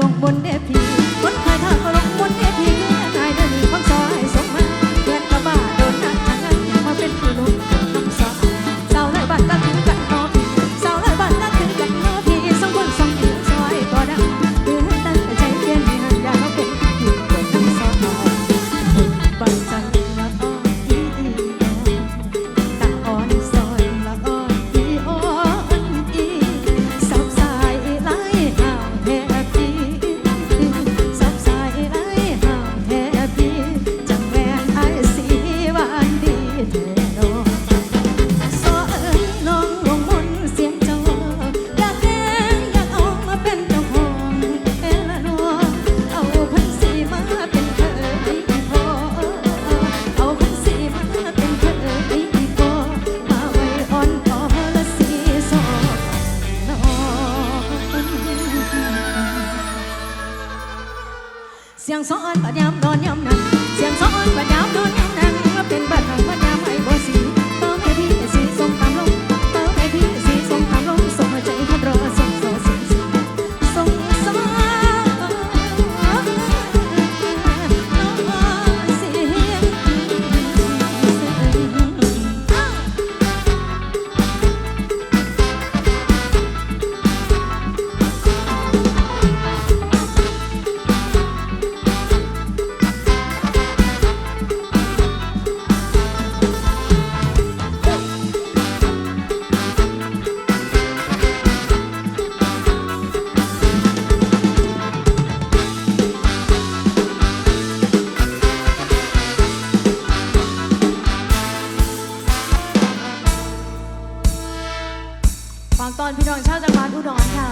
ลงบนเดพี พี่น้องชาวจังหวัดอุดรค่ะ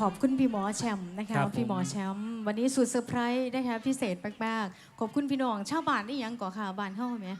ขอบคุณพี่หมอแชมป์นะคะครับผม พี่หมอแชมป์วันนี้สุดเซอร์ไพรส์นะคะพิเศษมากๆขอบคุณพี่น้องชาวบ้านนี่ยังก่อค่ะบ้านเฮาไหม